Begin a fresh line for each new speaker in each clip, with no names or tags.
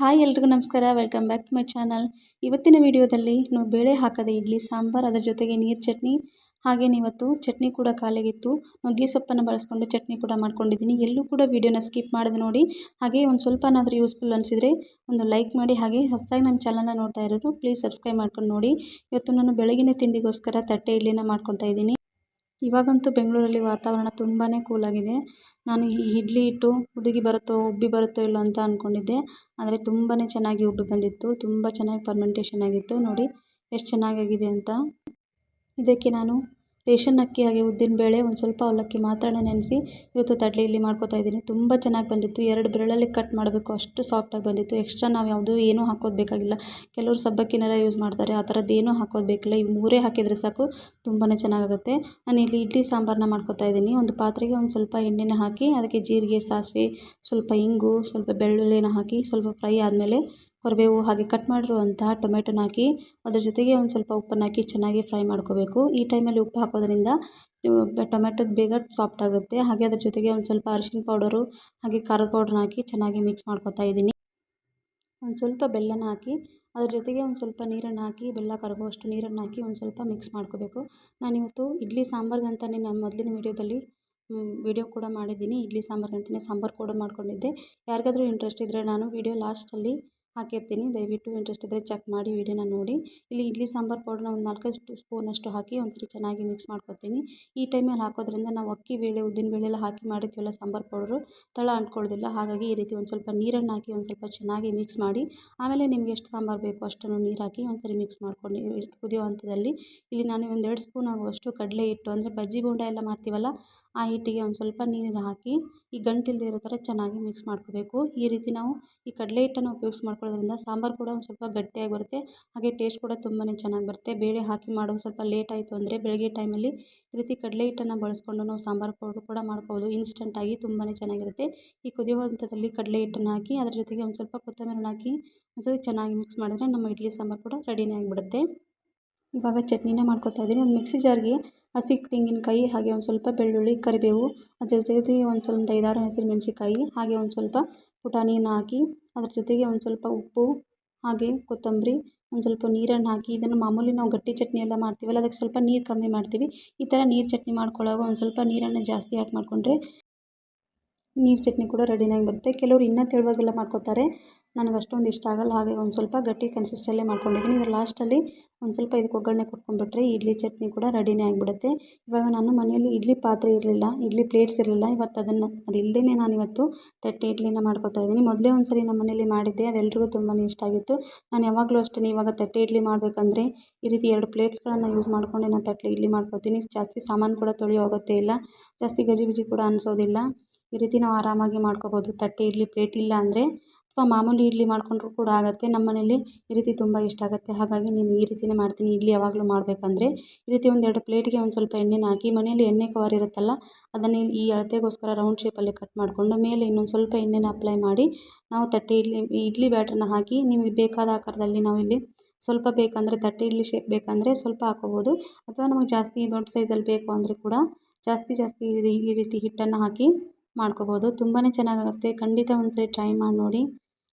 Hi ಎಲ್ರಿಗೂ ನಮಸ್ಕಾರ. Welcome back to my channel ಇವತ್ತಿನ ವಿಡಿಯೋದಲ್ಲಿ ನಾವು ಬೇಳೆ ಹಾಕದೆ ಇಡ್ಲಿ, ಸಾಂಬಾರ್, ಅದರ ಜೊತೆಗೆ ನೀರು ಚಟ್ನಿ ಹಾಗೆಯೇ ಇವತ್ತು ಚಟ್ನಿ ಕೂಡ ಕಾಲಿಗಿತ್ತು ನುಗ್ಗೆ ಸೊಪ್ಪನ್ನು ಬಳಸ್ಕೊಂಡು ಚಟ್ನಿ ಕೂಡ ಮಾಡ್ಕೊಂಡಿದ್ದೀನಿ ಎಲ್ಲೂ ಕೂಡ ವೀಡಿಯೋನ ಸ್ಕಿಪ್ ಮಾಡಿದೆ ನೋಡಿ. ಹಾಗೆ ಒಂದು ಸ್ವಲ್ಪನಾದರೂ ಯೂಸ್ಫುಲ್ ಅನಿಸಿದರೆ ಒಂದು ಲೈಕ್ ಮಾಡಿ. ಹಾಗೆ ಹೊಸದಾಗಿ ನಮ್ಮ ಚಾನಲ್ನ ನೋಡ್ತಾ ಇರೋರು ಪ್ಲೀಸ್ ಸಬ್ಸ್ಕ್ರೈಬ್ ಮಾಡ್ಕೊಂಡು ನೋಡಿ. ಇವತ್ತು ನಾನು ಬೆಳಗಿನ ತಿಂಡಿಗೋಸ್ಕರ ತಟ್ಟೆ ಇಡ್ಲಿನ ಮಾಡ್ಕೊತಾ ಇದ್ದೀನಿ. ಇವಾಗಂತೂ ಬೆಂಗಳೂರಲ್ಲಿ ವಾತಾವರಣ ತುಂಬಾ ಕೂಲಾಗಿದೆ ನಾನು ಈ ಇಡ್ಲಿ ಹಿಟ್ಟು ಹುದುಗಿ ಬರುತ್ತೋ, ಉಬ್ಬಿ ಬರುತ್ತೋ ಇಲ್ಲೋ ಅಂತ ಅಂದ್ಕೊಂಡಿದ್ದೆ ಆದರೆ ತುಂಬಾ ಚೆನ್ನಾಗಿ ಉಬ್ಬಿ ಬಂದಿತ್ತು. ತುಂಬ ಚೆನ್ನಾಗಿ ಪರ್ಮೆಂಟೇಷನ್ ಆಗಿತ್ತು. ನೋಡಿ, ಎಷ್ಟು ಚೆನ್ನಾಗಾಗಿದೆ ಅಂತ. ಇದಕ್ಕೆ ನಾನು ರೇಷನ್ ಅಕ್ಕಿ ಹಾಗೆ ಉದ್ದಿನ ಬೇಳೆ ಒಂದು ಸ್ವಲ್ಪ ಅವಲಕ್ಕಿ ಮಾತ್ರ ನೆನೆಸಿ ಇವತ್ತು ತಡ್ಲಿ ಮಾಡ್ಕೋತಾ ಇದ್ದೀನಿ. ತುಂಬ ಚೆನ್ನಾಗಿ ಬಂದಿತ್ತು. ಎರಡು ಬೆರಳಲ್ಲಿ ಕಟ್ ಮಾಡಬೇಕು. ಅಷ್ಟು ಸಾಫ್ಟಾಗಿ ಬಂದಿತ್ತು. ಎಕ್ಸ್ಟ್ರಾ ನಾವು ಯಾವುದೂ ಏನೂ ಹಾಕೋದು ಬೇಕಾಗಿಲ್ಲ. ಕೆಲವರು ಸಬ್ಬಕ್ಕಿನೆಲ್ಲ ಯೂಸ್ ಮಾಡ್ತಾರೆ. ಆ ಥರದ್ದು ಏನೂ ಹಾಕೋದು ಬೇಕಿಲ್ಲ. ಈ ಮೂರೇ ಹಾಕಿದರೆ ಸಾಕು. ತುಂಬಾ ಚೆನ್ನಾಗಾಗುತ್ತೆ. ನಾನು ಇಲ್ಲಿ ಇಡ್ಲಿ ಸಾಂಬಾರನ್ನ ಮಾಡ್ಕೊತಾ ಇದ್ದೀನಿ. ಒಂದು ಪಾತ್ರೆಗೆ ಒಂದು ಸ್ವಲ್ಪ ಎಣ್ಣೆನ ಹಾಕಿ, ಅದಕ್ಕೆ ಜೀರಿಗೆ, ಸಾಸಿವೆ, ಸ್ವಲ್ಪ ಇಂಗು, ಸ್ವಲ್ಪ ಬೆಳ್ಳುಳ್ಳಿನ ಹಾಕಿ, ಸ್ವಲ್ಪ ಫ್ರೈ ಆದಮೇಲೆ ಕರಿಬೇವು ಹಾಗೆ ಕಟ್ ಮಾಡಿರುವಂತಹ ಟೊಮೆಟೊನ ಹಾಕಿ ಅದ್ರ ಜೊತೆಗೆ ಒಂದು ಸ್ವಲ್ಪ ಉಪ್ಪನ್ನು ಹಾಕಿ ಚೆನ್ನಾಗಿ ಫ್ರೈ ಮಾಡ್ಕೋಬೇಕು. ಈ ಟೈಮಲ್ಲಿ ಉಪ್ಪು ಹಾಕೋದ್ರಿಂದ ಟೊಮೆಟೊದು ಬೇಗ ಸಾಫ್ಟ್ ಆಗುತ್ತೆ. ಹಾಗೆ ಅದ್ರ ಜೊತೆಗೆ ಒಂದು ಸ್ವಲ್ಪ ಅರಿಶಿನ ಪೌಡರು ಹಾಗೆ ಖಾರದ ಪೌಡ್ರನ್ನ ಹಾಕಿ ಚೆನ್ನಾಗಿ ಮಿಕ್ಸ್ ಮಾಡ್ಕೊತಾ ಇದ್ದೀನಿ. ಒಂದು ಸ್ವಲ್ಪ ಬೆಲ್ಲನ ಹಾಕಿ, ಅದ್ರ ಜೊತೆಗೆ ಒಂದು ಸ್ವಲ್ಪ ನೀರನ್ನು ಹಾಕಿ, ಬೆಲ್ಲ ಕರಗುವಷ್ಟು ನೀರನ್ನು ಹಾಕಿ ಒಂದು ಸ್ವಲ್ಪ ಮಿಕ್ಸ್ ಮಾಡ್ಕೋಬೇಕು. ನಾನಿವತ್ತು ಇಡ್ಲಿ ಸಾಂಬಾರ್ಗಂತಲೇ ನಾನು ಮೊದಲಿನ ವೀಡಿಯೋದಲ್ಲಿ ವಿಡಿಯೋ ಕೂಡ ಮಾಡಿದ್ದೀನಿ. ಇಡ್ಲಿ ಸಾಂಬಾರ್ಗಂತಲೇ ಸಾಂಬಾರು ಕೂಡ ಮಾಡ್ಕೊಂಡಿದ್ದೆ. ಯಾರಿಗಾದರೂ ಇಂಟ್ರೆಸ್ಟ್ ಇದ್ದರೆ ನಾನು ವಿಡಿಯೋ ಲಾಸ್ಟಲ್ಲಿ ಹಾಕಿರ್ತೀನಿ. ದಯವಿಟ್ಟು ಇಂಟ್ರೆಸ್ಟ್ ಇದ್ದರೆ ಚೆಕ್ ಮಾಡಿ ವೀಡಿಯೋನ ನೋಡಿ. ಇಲ್ಲಿ ಇಡ್ಲಿ, ಸಾಂಬಾರು ಪೌಡ್ರನ್ನ ಒಂದು ನಾಲ್ಕೈದು ಸ್ಪೂನಷ್ಟು ಹಾಕಿ ಒಂದ್ಸರಿ ಚೆನ್ನಾಗಿ ಮಿಕ್ಸ್ ಮಾಡ್ಕೊತೀನಿ ಈ ಟೈಮಲ್ಲಿ ಹಾಕೋದ್ರಿಂದ ನಾವು ಅಕ್ಕಿ ಬೇಳೆ, ಉದ್ದಿನ ಬೇಳೆ ಎಲ್ಲ ಹಾಕಿ ಮಾಡಿರ್ತೀವಲ್ಲ ಸಾಂಬಾರು ಪೌಡ್ರು ತಳ ಅಂಟ್ಕೊಳ್ಳೋದಿಲ್ಲ ಹಾಗಾಗಿ ಈ ರೀತಿ ಒಂದು ಸ್ವಲ್ಪ ನೀರನ್ನು ಹಾಕಿ ಒಂದು ಸ್ವಲ್ಪ ಚೆನ್ನಾಗಿ ಮಿಕ್ಸ್ ಮಾಡಿ, ಆಮೇಲೆ ನಿಮ್ಗೆ ಎಷ್ಟು ಸಾಂಬಾರು ಬೇಕು ಅಷ್ಟನ್ನು ನೀರು ಹಾಕಿ ಒಂದ್ಸರಿ ಮಿಕ್ಸ್ ಮಾಡ್ಕೊಂಡು ಕುದಿಯೋ ಹಂತದಲ್ಲಿ. ಇಲ್ಲಿ ನಾನು ಒಂದೆರಡು ಸ್ಪೂನ್ ಆಗುವಷ್ಟು ಕಡಲೆ ಹಿಟ್ಟು ಅಂದರೆ ಬಜ್ಜಿ ಬೋಂಡ ಎಲ್ಲ ಮಾಡ್ತೀವಲ್ಲ ಆ ಹಿಟ್ಟಿಗೆ ಒಂದು ಸ್ವಲ್ಪ ನೀರನ್ನು ಹಾಕಿ ಈ ಗಂಟಿಲ್ಲದೆ ಇರೋ ಥರ ಚೆನ್ನಾಗಿ ಮಿಕ್ಸ್ ಮಾಡ್ಕೋಬೇಕು. ಈ ರೀತಿ ನಾವು ಈ ಕಡಲೆ ಹಿಟ್ಟನ್ನು ಉಪ್ಯೋಗ್ಸಿ ಮಾಡ್ಕೊಳ್ಳೋದ್ರಿಂದ ಸಾಂಬಾರು ಕೂಡ ಒಂದು ಸ್ವಲ್ಪ ಗಟ್ಟಿಯಾಗಿ ಬರುತ್ತೆ. ಹಾಗೆ ಟೇಸ್ಟ್ ಕೂಡ ತುಂಬಾ ಚೆನ್ನಾಗಿ ಬರುತ್ತೆ. ಬೇಳೆ ಹಾಕಿ ಮಾಡೋದು ಸ್ವಲ್ಪ ಲೇಟ್ ಆಯಿತು ಅಂದರೆ ಬೆಳಗ್ಗೆ ಟೈಮಲ್ಲಿ ಈ ರೀತಿ ಕಡಲೆ ಹಿಟ್ಟನ್ನು ಬಳಸ್ಕೊಂಡು ನಾವು ಸಾಂಬಾರು ಪೌಡ್ರ್ ಕೂಡ ಮಾಡ್ಕೋಬೋದು. ಇನ್ಸ್ಟೆಂಟಾಗಿ ತುಂಬಾ ಚೆನ್ನಾಗಿರುತ್ತೆ. ಈ ಕುದಿಯೋ ಹಂತದಲ್ಲಿ ಕಡಲೆ ಹಿಟ್ಟನ್ನು ಹಾಕಿ ಅದ್ರ ಜೊತೆಗೆ ಒಂದು ಸ್ವಲ್ಪ ಕೊತ್ತಂಬರಿನ ಹಾಕಿ ಒಂದ್ಸರಿ ಚೆನ್ನಾಗಿ ಮಿಕ್ಸ್ ಮಾಡಿದ್ರೆ ನಮ್ಮ ಇಡ್ಲಿ ಸಾಂಬಾರು ಕೂಡ ರೆಡಿನೇ ಆಗಿಬಿಡುತ್ತೆ. ಇವಾಗ ಚಟ್ನಿನ ಮಾಡ್ಕೊತಾ ಇದ್ದೀನಿ. ಒಂದು ಮಿಕ್ಸಿ ಜಾರ್ಗೆ ಹಸಿ ತೆಂಗಿನಕಾಯಿ, ಹಾಗೆ ಒಂದು ಸ್ವಲ್ಪ ಬೆಳ್ಳುಳ್ಳಿ, ಕರಿಬೇವು, ಅದ್ರ ಜೊತೆಗೆ ಒಂದು ಸ್ವಲ್ಪ ಐದಾರು ಮೆಣಸಿಕಾಯಿ ಹಾಗೆ ಒಂದು ಸ್ವಲ್ಪ ಪುಟಾಣಿಯನ್ನು ಹಾಕಿ ಅದ್ರ ಜೊತೆಗೆ ಒಂದು ಸ್ವಲ್ಪ ಉಪ್ಪು, ಹಾಗೆ ಕೊತ್ತಂಬರಿ, ಒಂದು ಸ್ವಲ್ಪ ನೀರನ್ನು ಹಾಕಿ ಇದನ್ನು ಮಾಮೂಲಿ ನಾವು ಗಟ್ಟಿ ಚಟ್ನಿ ಎಲ್ಲ ಮಾಡ್ತೀವಲ್ಲ, ಅದಕ್ಕೆ ಸ್ವಲ್ಪ ನೀರು ಕಮ್ಮಿ ಮಾಡ್ತೀವಿ. ಈ ಥರ ನೀರು ಚಟ್ನಿ ಮಾಡ್ಕೊಳ್ಳೋವಾಗ ಒಂದು ಸ್ವಲ್ಪ ನೀರನ್ನು ಜಾಸ್ತಿ ಹಾಕಿ ಮಾಡಿಕೊಂಡ್ರೆ ನೀರು ಚಟ್ನಿ ಕೂಡ ರೆಡಿನಾಗಿ ಬರುತ್ತೆ. ಕೆಲವರು ಇನ್ನೂ ತೆಳುವಾಗೆಲ್ಲ ಮಾಡ್ಕೊತಾರೆ. ನನಗೆ ಅಷ್ಟೊಂದು ಇಷ್ಟ ಆಗಲ್ಲ. ಹಾಗೆ ಒಂದು ಸ್ವಲ್ಪ ಗಟ್ಟಿ ಕನ್ಸಿಸ್ಟಲ್ಲೇ ಮಾಡ್ಕೊಂಡಿದ್ದೀನಿ ಇದ್ರ ಲಾಸ್ಟಲ್ಲಿ ಒಂದು ಸ್ವಲ್ಪ ಇದಕ್ಕೆ ಒಗ್ಗರಣೆ ಕೊಟ್ಕೊಂಡ್ಬಿಟ್ರೆ ಇಡ್ಲಿ ಚಟ್ನಿ ಕೂಡ ರೆಡಿನೇ ಆಗಿಬಿಡುತ್ತೆ. ಇವಾಗ ನಾನು ಮನೆಯಲ್ಲಿ ಇಡ್ಲಿ ಪಾತ್ರೆ ಇರಲಿಲ್ಲ, ಇಡ್ಲಿ ಪ್ಲೇಟ್ಸ್ ಇರಲಿಲ್ಲ. ಇವತ್ತು ಅದನ್ನು, ಅದು ನಾನು ಇವತ್ತು ತಟ್ಟೆ ಇಡ್ಲಿನ ಮಾಡ್ಕೊತಾ ಇದ್ದೀನಿ. ಮೊದಲೇ ಒಂದು ಸರಿ ನಮ್ಮ ಮನೇಲಿ ಮಾಡಿದ್ದೆ ಅದೆಲ್ಲರಿಗೂ ತುಂಬಾ ಇಷ್ಟ ಆಗಿತ್ತು. ನಾನು ಯಾವಾಗಲೂ ಅಷ್ಟೇ ಇವಾಗ ತಟ್ಟೆ ಇಡ್ಲಿ ಮಾಡಬೇಕಂದ್ರೆ ಈ ರೀತಿ ಎರಡು ಪ್ಲೇಟ್ಸ್ಗಳನ್ನು ಯೂಸ್ ಮಾಡ್ಕೊಂಡೆ ನಾನು ತಟ್ಟೆ ಇಡ್ಲಿ ಮಾಡ್ಕೊತೀನಿ. ಜಾಸ್ತಿ ಸಾಮಾನು ಕೂಡ ತೊಳೆಯೋ ಅಗತ್ಯ ಇಲ್ಲ. ಜಾಸ್ತಿ ಗಜಿಬಿಜಿ ಕೂಡ ಅನಿಸೋದಿಲ್ಲ. ಈ ರೀತಿ ನಾವು ಆರಾಮಾಗಿ ಮಾಡ್ಕೊಬೋದು. ತಟ್ಟೆ ಇಡ್ಲಿ ಪ್ಲೇಟ್ ಇಲ್ಲ ಅಂದರೆ ಅಥವಾ ಮಾಮೂಲಿ ಇಡ್ಲಿ ಮಾಡಿಕೊಂಡ್ರು ಕೂಡ ಆಗುತ್ತೆ. ನಮ್ಮ ಮನೇಲಿ ಈ ರೀತಿ ತುಂಬ ಇಷ್ಟ ಆಗುತ್ತೆ. ಹಾಗಾಗಿ ನೀನು ಈ ರೀತಿಯೇ ಮಾಡ್ತೀನಿ. ಇಡ್ಲಿ ಯಾವಾಗಲೂ ಮಾಡಬೇಕಂದ್ರೆ ಈ ರೀತಿ ಒಂದೆರಡು ಪ್ಲೇಟಿಗೆ ಒಂದು ಸ್ವಲ್ಪ ಎಣ್ಣೆನ ಹಾಕಿ ಮನೆಯಲ್ಲಿ ಎಣ್ಣೆ ಕವರ್ ಇರುತ್ತಲ್ಲ, ಅದನ್ನು ಈ ಅಳತೆಗೋಸ್ಕರ ರೌಂಡ್ ಶೇಪಲ್ಲಿ ಕಟ್ ಮಾಡಿಕೊಂಡು ಮೇಲೆ ಇನ್ನೊಂದು ಸ್ವಲ್ಪ ಎಣ್ಣೆನ ಅಪ್ಲೈ ಮಾಡಿ ನಾವು ತಟ್ಟೆ ಇಡ್ಲಿ ಇಡ್ಲಿ ಬ್ಯಾಟ್ರನ್ನ ಹಾಕಿ ನಿಮಗೆ ಬೇಕಾದ ಆಕಾರದಲ್ಲಿ ನಾವು ಇಲ್ಲಿ ಸ್ವಲ್ಪ ಬೇಕಂದರೆ ತಟ್ಟೆ ಇಡ್ಲಿ ಶೇಪ್ ಬೇಕಂದರೆ ಸ್ವಲ್ಪ ಹಾಕೋಬೋದು. ಅಥವಾ ನಮಗೆ ಜಾಸ್ತಿ ದೊಡ್ಡ ಸೈಜಲ್ಲಿ ಬೇಕು ಅಂದರೆ ಕೂಡ ಜಾಸ್ತಿ ಜಾಸ್ತಿ ಈ ರೀತಿ ಹಿಟ್ಟನ್ನು ಹಾಕಿ ಮಾಡ್ಕೋಬೋದು. ತುಂಬಾ ಚೆನ್ನಾಗಾಗುತ್ತೆ. ಖಂಡಿತ ಒಂದ್ಸರಿ ಟ್ರೈ ಮಾಡಿ ನೋಡಿ.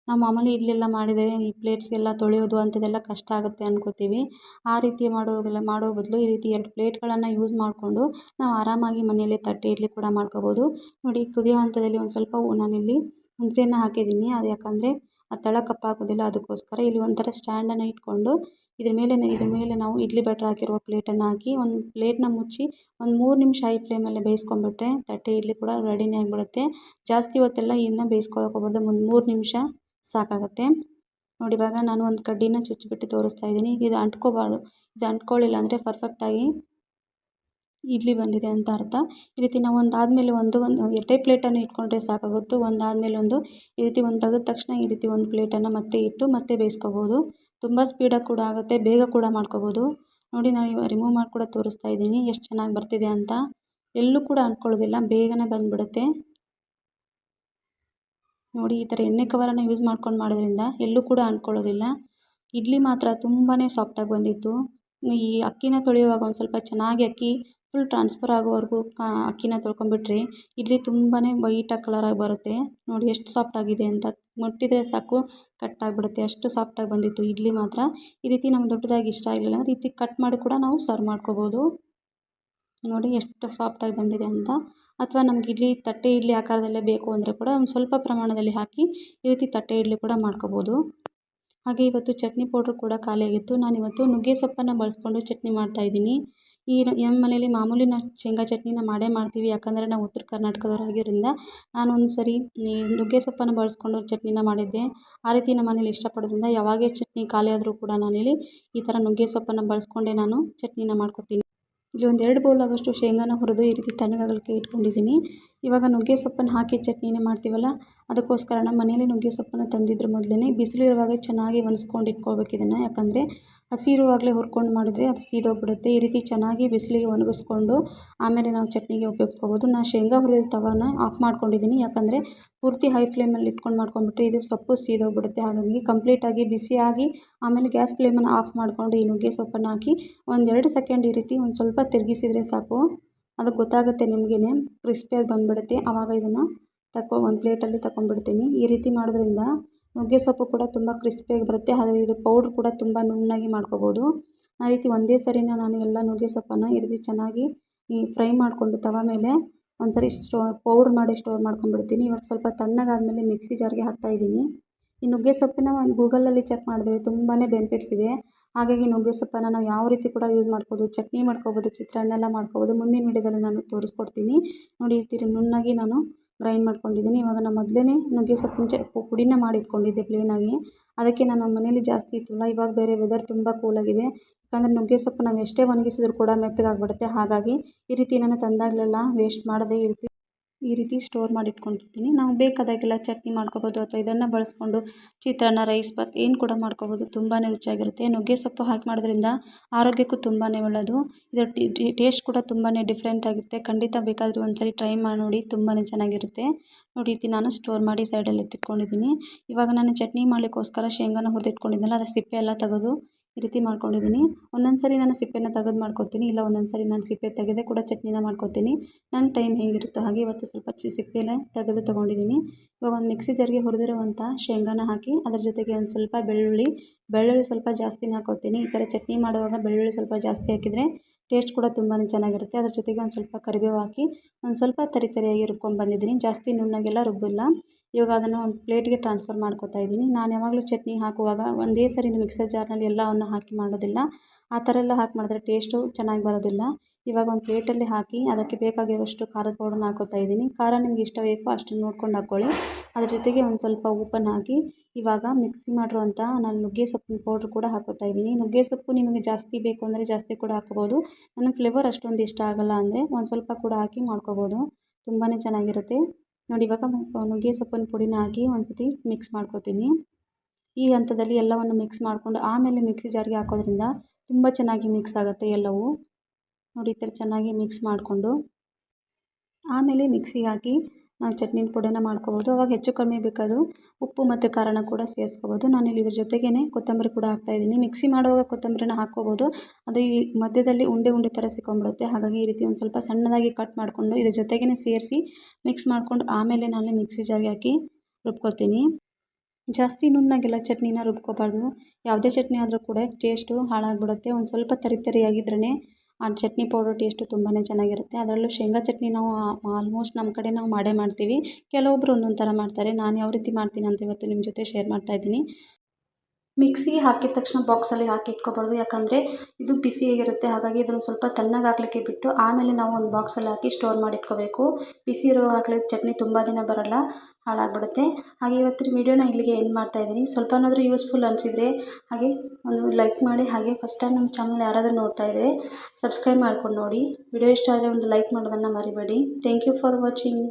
ನಾವು ಮಾಮೂಲಿ ಇಡ್ಲಿ ಮಾಡಿದರೆ ಈ ಪ್ಲೇಟ್ಸ್ಗೆಲ್ಲ ತೊಳೆಯೋದು ಅಂಥದ್ದೆಲ್ಲ ಕಷ್ಟ ಆಗುತ್ತೆ ಅಂದ್ಕೋತೀವಿ ಆ ರೀತಿ ಮಾಡೋದೆಲ್ಲ ಮಾಡೋ ಬದಲು ಈ ರೀತಿ ಎರಡು ಪ್ಲೇಟ್ಗಳನ್ನು ಯೂಸ್ ಮಾಡಿಕೊಂಡು ನಾವು ಆರಾಮಾಗಿ ಮನೆಯಲ್ಲೇ ತಟ್ಟೆ ಇಡ್ಲಿ ಕೂಡ ಮಾಡ್ಕೋಬೋದು. ನೋಡಿ ಕುದಿಯೋ ಹಂತದಲ್ಲಿ ಒಂದು ಸ್ವಲ್ಪ ನಾನಿಲ್ಲಿ ಹುಣಸೆಹಣ್ಣು ಹಾಕಿದ್ದೀನಿ. ಅದು ಯಾಕಂದರೆ ಆ ತಳ ಕಪ್ಪಾಗೋದಿಲ್ಲ. ಅದಕ್ಕೋಸ್ಕರ ಇಲ್ಲಿ ಒಂಥರ ಸ್ಟ್ಯಾಂಡನ್ನು ಇಟ್ಕೊಂಡು ಇದ್ರ ಮೇಲೆ ಇದ್ರ ಮೇಲೆ ನಾವು ಇಡ್ಲಿ ಬ್ಯಾಟ್ರ್ ಹಾಕಿರುವ ಪ್ಲೇಟನ್ನು ಹಾಕಿ ಒಂದು ಪ್ಲೇಟ್ನ ಮುಚ್ಚಿ ಒಂದು ಮೂರು ನಿಮಿಷ ಹೈ ಫ್ಲೇಮಲ್ಲೇ ಬೇಯಿಸ್ಕೊಂಬಿಟ್ರೆ ತಟ್ಟೆ ಇಡ್ಲಿ ಕೂಡ ರೆಡಿನೇ ಆಗಿಬಿಡುತ್ತೆ. ಜಾಸ್ತಿ ಹೊತ್ತೆಲ್ಲ ಇದನ್ನ ಬೇಯಿಸ್ಕೊಳ್ಳೋಕೆ ಹೋಗ್ಬಾರ್ದು. ಒಂದು ಮೂರು ನಿಮಿಷ ಸಾಕಾಗುತ್ತೆ. ನೋಡಿ ಇವಾಗ ನಾನು ಒಂದು ಕಡ್ಡಿನ ಚುಚ್ಚಿಬಿಟ್ಟು ತೋರಿಸ್ತಾ ಇದ್ದೀನಿ. ಇದು ಅಂಟ್ಕೋಬಾರ್ದು. ಇದು ಅಂಟ್ಕೊಳ್ಳಿಲ್ಲ ಅಂದರೆ ಪರ್ಫೆಕ್ಟಾಗಿ ಇಡ್ಲಿ ಬಂದಿದೆ ಅಂತ ಅರ್ಥ. ಈ ರೀತಿ ನಾವು ಒಂದು ಆದಮೇಲೆ ಒಂದು ಒಂದು ಎರಡೇ ಪ್ಲೇಟನ್ನು ಇಟ್ಕೊಂಡ್ರೆ ಸಾಕಾಗುತ್ತೆ. ಒಂದು ಆದಮೇಲೆ ಒಂದು ಈ ರೀತಿ ಒಂದು ತೆಗೆದ ತಕ್ಷಣ ಈ ರೀತಿ ಒಂದು ಪ್ಲೇಟನ್ನು ಮತ್ತೆ ಇಟ್ಟು ಮತ್ತೆ ಬೇಯಿಸ್ಕೋಬೋದು. ತುಂಬ ಸ್ಪೀಡಾಗಿ ಕೂಡ ಆಗುತ್ತೆ. ಬೇಗ ಕೂಡ ಮಾಡ್ಕೋಬೋದು. ನೋಡಿ, ನಾನು ಇವಾಗ ರಿಮೂವ್ ಮಾಡಿ ಕೂಡ ತೋರಿಸ್ತಾ ಇದ್ದೀನಿ. ಎಷ್ಟು ಚೆನ್ನಾಗಿ ಬರ್ತಿದೆ ಅಂತ. ಎಲ್ಲೂ ಕೂಡ ಅಂಟ್ಕೊಳ್ಳೋದಿಲ್ಲ. ಬೇಗನೆ ಬಂದುಬಿಡುತ್ತೆ. ನೋಡಿ, ಈ ಥರ ಎಣ್ಣೆ ಕವರನ್ನು ಯೂಸ್ ಮಾಡ್ಕೊಂಡು ಮಾಡೋದ್ರಿಂದ ಎಲ್ಲೂ ಕೂಡ ಅಂಟ್ಕೊಳ್ಳೋದಿಲ್ಲ. ಇಡ್ಲಿ ಮಾತ್ರ ತುಂಬಾ ಸಾಫ್ಟಾಗಿ ಬಂದಿತ್ತು. ಈ ಅಕ್ಕಿನ ತೊಳೆಯುವಾಗ ಒಂದು ಸ್ವಲ್ಪ ಚೆನ್ನಾಗಿ ಅಕ್ಕಿ ಫುಲ್ ಟ್ರಾನ್ಸ್ಫರ್ ಆಗೋವರೆಗೂ ಅಕ್ಕಿನ ತೊಳ್ಕೊಂಬಿಟ್ರೆ ಇಡ್ಲಿ ತುಂಬಾ ವೈಟಾಗಿ ಕಲರಾಗಿ ಬರುತ್ತೆ. ನೋಡಿ ಎಷ್ಟು ಸಾಫ್ಟಾಗಿದೆ ಅಂತ ಮುಟ್ಟಿದರೆ ಸಾಕು ಕಟ್ಟಾಗಿಬಿಡುತ್ತೆ ಅಷ್ಟು ಸಾಫ್ಟಾಗಿ ಬಂದಿತ್ತು ಇಡ್ಲಿ ಮಾತ್ರ. ಈ ರೀತಿ ನಮ್ಗೆ ದೊಡ್ಡದಾಗಿ ಇಷ್ಟ ಆಗಲಿಲ್ಲ ಈ ರೀತಿ ಕಟ್ ಮಾಡಿ ಕೂಡ ನಾವು ಸರ್ವ್ ಮಾಡ್ಕೋಬೋದು. ನೋಡಿ ಎಷ್ಟು ಸಾಫ್ಟಾಗಿ ಬಂದಿದೆ ಅಂತ. ಅಥವಾ ನಮ್ಗೆ ಇಡ್ಲಿ, ತಟ್ಟೆ ಇಡ್ಲಿ ಆಕಾರದಲ್ಲೇ ಬೇಕು ಅಂದರೆ ಕೂಡ ಒಂದು ಸ್ವಲ್ಪ ಪ್ರಮಾಣದಲ್ಲಿ ಹಾಕಿ ಈ ರೀತಿ ತಟ್ಟೆ ಇಡ್ಲಿ ಕೂಡ ಮಾಡ್ಕೋಬೋದು. ಹಾಗೆ ಇವತ್ತು ಚಟ್ನಿ ಪೌಡ್ರ್ ಕೂಡ ಖಾಲಿಯಾಗಿತ್ತು. ನಾನಿವತ್ತು ನುಗ್ಗೆ ಸೊಪ್ಪನ್ನು ಬಳಸ್ಕೊಂಡು ಚಟ್ನಿ ಮಾಡ್ತಾಯಿದ್ದೀನಿ ಈ ನಮ್ಮ ಮನೇಲಿ ಮಾಮೂಲಿ ನಾವು ಶೇಂಗಾ ಚಟ್ನಿನ ಮಾಡೇ ಮಾಡ್ತೀವಿ. ಯಾಕಂದರೆ ನಾವು ಉತ್ತರ ಕರ್ನಾಟಕದವರಾಗಿರೋದ್ರಿಂದ ನಾನು ಒಂದು ಸರಿ ನುಗ್ಗೆ ಸೊಪ್ಪನ್ನು ಬಳಸ್ಕೊಂಡು ಚಟ್ನಿನ ಮಾಡಿದ್ದೆ. ಆ ರೀತಿ ನಮ್ಮ ಮನೇಲಿ ಇಷ್ಟಪಡೋದ್ರಿಂದ ಯಾವಾಗೇ ಚಟ್ನಿ ಖಾಲಿ ಆದರೂ ಕೂಡ ನಾನಿಲ್ಲಿ ಈ ಥರ ನುಗ್ಗೆ ಸೊಪ್ಪನ್ನು ಬಳಸ್ಕೊಂಡೇ ನಾನು ಚಟ್ನಿನ ಮಾಡ್ಕೊತೀನಿ. ಇಲ್ಲಿ ಒಂದು ಎರಡು ಬೌಲ್ ಆಗೋಷ್ಟು ಶೇಂಗಾನ ಹುರಿದು ಈ ರೀತಿ ತಣ್ಣಗಾಗಲಿಕ್ಕೆ ಇಟ್ಕೊಂಡಿದ್ದೀನಿ. ಇವಾಗ ನುಗ್ಗೆ ಸೊಪ್ಪನ್ನು ಹಾಕಿ ಚಟ್ನಿನೇ ಮಾಡ್ತೀವಲ್ಲ, ಅದಕ್ಕೋಸ್ಕರ ನಮ್ಮ ಮನೇಲಿ ನುಗ್ಗೆ ಸೊಪ್ಪನ್ನು ತಂದಿದ್ರು ಮೊದಲೇ ಬಿಸಿಲು ಇರುವಾಗ ಚೆನ್ನಾಗಿ ಒಣಸ್ಕೊಂಡು ಇಟ್ಕೊಳ್ಬೇಕು ಇದನ್ನು. ಯಾಕಂದರೆ ಹಸಿರುವಾಗಲೇ ಹುರ್ಕೊಂಡು ಮಾಡಿದ್ರೆ ಅದು ಸೀದೋಗ್ಬಿಡುತ್ತೆ. ಈ ರೀತಿ ಚೆನ್ನಾಗಿ ಬಿಸಿಲಿಗೆ ಒಣಗಿಸ್ಕೊಂಡು ಆಮೇಲೆ ನಾವು ಚಟ್ನಿಗೆ ಉಪಯೋಗಿಸ್ಕೋಬೋದು. ನಾನು ಶೇಂಗಾ ಹುರಿದ ತವಾನ ಆಫ್ ಮಾಡ್ಕೊಂಡಿದ್ದೀನಿ ಯಾಕಂದರೆ ಪೂರ್ತಿ ಹೈ ಫ್ಲೇಮಲ್ಲಿ ಇಟ್ಕೊಂಡು ಮಾಡ್ಕೊಂಡ್ಬಿಟ್ರೆ ಇದು ಸೊಪ್ಪು ಸೀದೋಗ್ಬಿಡುತ್ತೆ. ಹಾಗಾಗಿ ಕಂಪ್ಲೀಟಾಗಿ ಬಿಸಿಯಾಗಿ ಆಮೇಲೆ ಗ್ಯಾಸ್ ಫ್ಲೇಮನ್ನು ಆಫ್ ಮಾಡಿಕೊಂಡು ಈ ನುಗ್ಗೆ ಸೊಪ್ಪನ್ನು ಹಾಕಿ ಒಂದೆರಡು ಸೆಕೆಂಡ್ ಈ ರೀತಿ ಒಂದು ಸ್ವಲ್ಪ ತಿರುಗಿಸಿದ್ರೆ ಸಾಕು. ಅದು ಗೊತ್ತಾಗುತ್ತೆ ನಿಮಗೇ ಕ್ರಿಸ್ಪಿಯಾಗಿ ಬಂದುಬಿಡುತ್ತೆ. ಆವಾಗ ಇದನ್ನು ತಕ್ಕೊ ಒಂದು ಪ್ಲೇಟಲ್ಲಿ ತಗೊಂಡ್ಬಿಡ್ತೀನಿ ಈ ರೀತಿ ಮಾಡೋದ್ರಿಂದ ನುಗ್ಗೆ ಸೊಪ್ಪು ಕೂಡ ತುಂಬ ಕ್ರಿಸ್ಪಿಯಾಗಿ ಬರುತ್ತೆ. ಹಾಗೆ ಇದು ಪೌಡ್ರ್ ಕೂಡ ತುಂಬ ನುಣ್ಣಗೆ ಮಾಡ್ಕೋಬೋದು. ಆ ರೀತಿ ಒಂದೇ ಸರಿನ ನಾನು ಎಲ್ಲ ನುಗ್ಗೆ ಸೊಪ್ಪನ್ನು ಈ ರೀತಿ ಚೆನ್ನಾಗಿ ಈ ಫ್ರೈ ಮಾಡಿಕೊಂಡು ತವ ಮೇಲೆ ಒಂದು ಸರಿ ಸ್ಟೋ, ಪೌಡ್ರ್ ಮಾಡಿ ಸ್ಟೋರ್ ಮಾಡ್ಕೊಂಡ್ಬಿಡ್ತೀನಿ. ಇವಾಗ ಸ್ವಲ್ಪ ತಣ್ಣಗಾದಮೇಲೆ ಮಿಕ್ಸಿ ಜಾರ್ಗೆ ಹಾಕ್ತಾಯಿದ್ದೀನಿ ಈ ನುಗ್ಗೆ ಸೊಪ್ಪಿನ ಒಂದು ಗೂಗಲಲ್ಲಿ ಚೆಕ್ ಮಾಡಿದ್ರೆ ತುಂಬಾ ಬೆನಿಫಿಟ್ಸ್ ಇದೆ. ಹಾಗಾಗಿ ನುಗ್ಗೆ ಸೊಪ್ಪನ್ನು ನಾವು ಯಾವ ರೀತಿ ಕೂಡ ಯೂಸ್ ಮಾಡ್ಬೋದು, ಚಟ್ನಿ ಮಾಡ್ಕೋಬೋದು ಚಿತ್ರಾನ್ನ ಎಲ್ಲ ಮಾಡ್ಕೋಬೋದು, ಮುಂದಿನ ವೀಡಿಯೋದಲ್ಲಿ ನಾನು ತೋರಿಸ್ಕೊಡ್ತೀನಿ. ನೋಡಿ ರೀತಿ ನುಣ್ಣಗೆ ನಾನು ಗ್ರೈಂಡ್ ಮಾಡ್ಕೊಂಡಿದ್ದೀನಿ. ಇವಾಗ ನಾನು ಮೊದಲೇ ನುಗ್ಗೆ ಸೊಪ್ಪಿನ ಚ ಪುಡಿನ ಮಾಡಿ ಇಟ್ಕೊಂಡಿದ್ದೆ ಪ್ಲೇನಾಗಿ ಅದಕ್ಕೆ ನಾನು ಮನೇಲಿ ಜಾಸ್ತಿ ಇತ್ತಲ್ಲ, ಇವಾಗ ಬೇರೆ ವೆದರ್ ತುಂಬ ಕೂಲಾಗಿದೆ ಯಾಕಂದರೆ ನುಗ್ಗೆ ಸೊಪ್ಪು ನಾವು ಎಷ್ಟೇ ಒಣಗಿಸಿದ್ರು ಕೂಡ ಮೆತ್ತಗಾಗ್ಬಿಡುತ್ತೆ. ಹಾಗಾಗಿ ಈ ರೀತಿ ನಾನು ತಂದಾಗಲೆಲ್ಲ ವೇಸ್ಟ್ ಮಾಡದೇ ಇರ್ತೀನಿ ರೀತಿ ಈ ರೀತಿ ಸ್ಟೋರ್ ಮಾಡಿ ಇಟ್ಕೊಂಡಿರ್ತೀನಿ ನಾವು ಬೇಕಾದಾಗೆಲ್ಲ ಚಟ್ನಿ ಮಾಡ್ಕೊಬೋದು ಅಥವಾ ಇದನ್ನು ಬಳಸ್ಕೊಂಡು ಚಿತ್ರಾನ್ನ ರೈಸ್ ಬಾತ್ ಏನು ಕೂಡ ಮಾಡ್ಕೊಬೋದು. ತುಂಬಾ ರುಚಿಯಾಗಿರುತ್ತೆ. ನುಗ್ಗೆ ಸೊಪ್ಪು ಹಾಕಿ ಮಾಡೋದ್ರಿಂದ ಆರೋಗ್ಯಕ್ಕೂ ತುಂಬಾ ಒಳ್ಳೆಯದು ಇದರ ಟೇಸ್ಟ್ ಕೂಡ ತುಂಬಾ ಡಿಫ್ರೆಂಟ್ ಆಗುತ್ತೆ ಖಂಡಿತ ಬೇಕಾದರೂ ಒಂದು ಸರಿ ಟ್ರೈ ಮಾಡಿ ನೋಡಿ ತುಂಬಾ ಚೆನ್ನಾಗಿರುತ್ತೆ. ನೋಡಿ ರೀತಿ ನಾನು ಸ್ಟೋರ್ ಮಾಡಿ ಸೈಡಲ್ಲಿ ಎತ್ತಿಟ್ಕೊಂಡಿದ್ದೀನಿ. ಇವಾಗ ನಾನು ಚಟ್ನಿ ಮಾಡಲಿಕ್ಕೋಸ್ಕರ ಶೇಂಗಾನ ಹುರಿದಿಟ್ಕೊಂಡಿದ್ನಲ್ಲ ಅದರ ಸಿಪ್ಪೆ ಎಲ್ಲ ತೆಗೆದು ಈ ರೀತಿ ಮಾಡ್ಕೊಂಡಿದ್ದೀನಿ. ಒಂದೊಂದು ಸರಿ ನಾನು ಸಿಪ್ಪೆನ ತೆಗೆದು ಮಾಡ್ಕೊತೀನಿ ಇಲ್ಲ ಒಂದೊಂದು ಸರಿ ನಾನು ಸಿಪ್ಪೆ ತೆಗೆದೇ ಕೂಡ ಚಟ್ನಿನ ಮಾಡ್ಕೊತೀನಿ ನನ್ನ ಟೈಮ್ ಹೇಗಿರುತ್ತೋ ಹಾಗೆ ಇವತ್ತು ಸ್ವಲ್ಪ ಚಿ ಸಿಪ್ಪೆನ ತೆಗೆದು ತೊಗೊಂಡಿದ್ದೀನಿ. ಇವಾಗ ಒಂದು ಮಿಕ್ಸಿ ಜಾರ್ಗೆ ಹುರಿದಿರುವಂಥ ಶೇಂಗಾನ ಹಾಕಿ ಅದ್ರ ಜೊತೆಗೆ ಒಂದು ಸ್ವಲ್ಪ ಬೆಳ್ಳುಳ್ಳಿ ಬೆಳ್ಳುಳ್ಳಿ ಸ್ವಲ್ಪ ಜಾಸ್ತಿನೇ ಹಾಕೋತೀನಿ ಈ ಥರ ಚಟ್ನಿ ಮಾಡುವಾಗ ಬೆಳ್ಳುಳ್ಳಿ ಸ್ವಲ್ಪ ಜಾಸ್ತಿ ಹಾಕಿದರೆ ಟೇಸ್ಟ್ ಕೂಡ ತುಂಬಾ ಚೆನ್ನಾಗಿರುತ್ತೆ. ಅದ್ರ ಜೊತೆಗೆ ಒಂದು ಸ್ವಲ್ಪ ಕರಿಬೇವು ಹಾಕಿ ಒಂದು ಸ್ವಲ್ಪ ತರಿ ತರಿಯಾಗಿ ರುಬ್ಕೊಂಡ್ಬಂದಿದ್ದೀನಿ ಜಾಸ್ತಿ ನುಣ್ಣಗೆಲ್ಲ ರುಬ್ಬಿಲ್ಲ. ಇವಾಗ ಅದನ್ನು ಒಂದು ಪ್ಲೇಟ್ಗೆ ಟ್ರಾನ್ಸ್ಫರ್ ಮಾಡ್ಕೊತಾ ಇದ್ದೀನಿ. ನಾನು ಯಾವಾಗಲೂ ಚಟ್ನಿ ಹಾಕುವಾಗ ಒಂದೇ ಸರಿ ಮಿಕ್ಸರ್ ಜಾರ್ನಲ್ಲಿ ಎಲ್ಲವನ್ನು ಹಾಕಿ ಮಾಡೋದಿಲ್ಲ. ಆ ಥರ ಎಲ್ಲ ಹಾಕಿ ಮಾಡಿದ್ರೆ ಟೇಸ್ಟು ಚೆನ್ನಾಗಿ ಬರೋದಿಲ್ಲ. ಇವಾಗ ಒಂದು ಪ್ಲೇಟಲ್ಲಿ ಹಾಕಿ ಅದಕ್ಕೆ ಬೇಕಾಗಿರುವಷ್ಟು ಖಾರದ ಪೌಡರ್ನ ಹಾಕೋತಾ ಇದ್ದೀನಿ. ಖಾರ ನಿಮ್ಗೆ ಎಷ್ಟು ಬೇಕೋ ಅಷ್ಟನ್ನು ನೋಡ್ಕೊಂಡು ಹಾಕ್ಕೊಳ್ಳಿ ಅದ್ರ ಜೊತೆಗೆ ಒಂದು ಸ್ವಲ್ಪ ಉಪ್ಪನ್ನು ಹಾಕಿ ಇವಾಗ ಮಿಕ್ಸಿ ಮಾಡಿರುವಂಥ ನಾನು ನುಗ್ಗೆ ಸೊಪ್ಪಿನ ಪೌಡ್ರ್ ಕೂಡ ಹಾಕೋತಾ ಇದ್ದೀನಿ. ನುಗ್ಗೆ ಸೊಪ್ಪು ನಿಮಗೆ ಜಾಸ್ತಿ ಬೇಕು ಅಂದರೆ ಜಾಸ್ತಿ ಕೂಡ ಹಾಕ್ಬೋದು. ನನಗೆ ಫ್ಲೇವರ್ ಅಷ್ಟೊಂದು ಇಷ್ಟ ಆಗೋಲ್ಲ ಅಂದರೆ ಒಂದು ಸ್ವಲ್ಪ ಕೂಡ ಹಾಕಿ ಮಾಡ್ಕೋಬೋದು. ತುಂಬಾ ಚೆನ್ನಾಗಿರುತ್ತೆ. ನೋಡಿ ಇವಾಗ ನುಗ್ಗೆ ಸೊಪ್ಪಿನ ಪುಡಿನ ಹಾಕಿ ಒಂದು ಸತಿ ಮಿಕ್ಸ್ ಮಾಡ್ಕೋತೀನಿ. ಈ ಹಂತದಲ್ಲಿ ಎಲ್ಲವನ್ನು ಮಿಕ್ಸ್ ಮಾಡಿಕೊಂಡು ಆಮೇಲೆ ಮಿಕ್ಸಿ ಜಾರಿಗೆ ಹಾಕೋದ್ರಿಂದ ತುಂಬ ಚೆನ್ನಾಗಿ ಮಿಕ್ಸ್ ಆಗುತ್ತೆ ಎಲ್ಲವೂ. ನೋಡಿ ಈ ಥರ ಚೆನ್ನಾಗಿ ಮಿಕ್ಸ್ ಮಾಡಿಕೊಂಡು, ಆಮೇಲೆ ಮಿಕ್ಸಿಗೆ ಹಾಕಿ ನಾವು ಚಟ್ನಿ ಪುಡಿನ ಮಾಡ್ಕೋಬೋದು. ಅವಾಗ ಹೆಚ್ಚು ಕಮ್ಮಿ ಬೇಕಾದರೂ ಉಪ್ಪು ಮತ್ತು ಖಾರನ ಕೂಡ ಸೇರಿಸ್ಕೋಬೋದು. ನಾನಿಲ್ಲಿ ಇದ್ರ ಜೊತೆಗೇ ಕೊತ್ತಂಬರಿ ಕೂಡ ಹಾಕ್ತಾಯಿದ್ದೀನಿ ಮಿಕ್ಸಿ ಮಾಡುವಾಗ ಕೊತ್ತಂಬರಿನ ಹಾಕ್ಕೋಬೋದು. ಅದು ಈ ಮಧ್ಯದಲ್ಲಿ ಉಂಡೆ ಉಂಡೆ ಥರ ಸಿಕ್ಕೊಂಬಿಡುತ್ತೆ ಹಾಗಾಗಿ ಈ ರೀತಿ ಒಂದು ಸ್ವಲ್ಪ ಸಣ್ಣದಾಗಿ ಕಟ್ ಮಾಡಿಕೊಂಡು ಇದ್ರ ಜೊತೆಗೇ ಸೇರಿಸಿ ಮಿಕ್ಸ್ ಮಾಡಿಕೊಂಡು ಆಮೇಲೆ ನಾನು ಮಿಕ್ಸಿ ಜಾರ್ಗೆ ಹಾಕಿ ರುಬ್ಕೊತೀನಿ. ಜಾಸ್ತಿ ನುಣ್ಣಗೆಲ್ಲ, ಚಟ್ನಿನ ರುಬ್ಕೋಬಾರ್ದು. ಯಾವುದೇ ಚಟ್ನಿ ಆದರೂ ಕೂಡ ಟೇಸ್ಟು ಹಾಳಾಗ್ಬಿಡುತ್ತೆ. ಒಂದು ಸ್ವಲ್ಪ ತರಿ ತರಿಯಾಗಿದ್ರೇ ಆ ಚಟ್ನಿ ಪೌಡರ್ ಟೇಸ್ಟು ತುಂಬಾ ಚೆನ್ನಾಗಿರುತ್ತೆ. ಅದರಲ್ಲೂ ಶೇಂಗಾ ಚಟ್ನಿ ನಾವು ಆಲ್ಮೋಸ್ಟ್ ನಮ್ಮ ಕಡೆ ನಾವು ಮಾಡೇ ಮಾಡ್ತೀವಿ. ಕೆಲವೊಬ್ಬರು ಒಂದೊಂದು ಥರ ಮಾಡ್ತಾರೆ. ನಾನು ಯಾವ ರೀತಿ ಮಾಡ್ತೀನಿ ಅಂತ ಇವತ್ತು ನಿಮ್ಮ ಜೊತೆ ಶೇರ್ ಮಾಡ್ತಾಯಿದ್ದೀನಿ ಮಿಕ್ಸಿಗೆ ಹಾಕಿದ ತಕ್ಷಣ ಬಾಕ್ಸಲ್ಲಿ ಹಾಕಿ ಇಟ್ಕೊಬಾರ್ದು. ಯಾಕಂದರೆ ಇದು ಬಿಸಿಯಾಗಿರುತ್ತೆ ಹಾಗಾಗಿ ಇದನ್ನು ಸ್ವಲ್ಪ ತಣ್ಣಗಾಗಲಿಕ್ಕೆ ಬಿಟ್ಟು ಆಮೇಲೆ ನಾವು ಒಂದು ಬಾಕ್ಸಲ್ಲಿ ಹಾಕಿ ಸ್ಟೋರ್ ಮಾಡಿ ಇಟ್ಕೋಬೇಕು. ಬಿಸಿ ಇರುವಾಗಲೇ ಚಟ್ನಿ ತುಂಬ ದಿನ ಬರೋಲ್ಲ, ಹಾಳಾಗ್ಬಿಡುತ್ತೆ. ಹಾಗೆ ಇವತ್ತಿನ ವೀಡಿಯೋನ ಇಲ್ಲಿಗೆ ಎಂಡ್ ಮಾಡ್ತಾಯಿದ್ದೀನಿ ಸ್ವಲ್ಪನಾದರೂ ಯೂಸ್ಫುಲ್ ಅನಿಸಿದರೆ ಹಾಗೆ ಒಂದು ಲೈಕ್ ಮಾಡಿ, ಹಾಗೆ ಫಸ್ಟ್ ಟೈಮ್ ನಮ್ಮ ಚಾನಲ್ ಯಾರಾದರೂ ನೋಡ್ತಾ ಇದ್ದರೆ ಸಬ್ಸ್ಕ್ರೈಬ್ ಮಾಡ್ಕೊಂಡು ನೋಡಿ. ವಿಡಿಯೋ ಇಷ್ಟ ಆದರೆ ಒಂದು ಲೈಕ್ ಮಾಡೋದನ್ನು ಮರಿಬೇಡಿ. Thank you for watching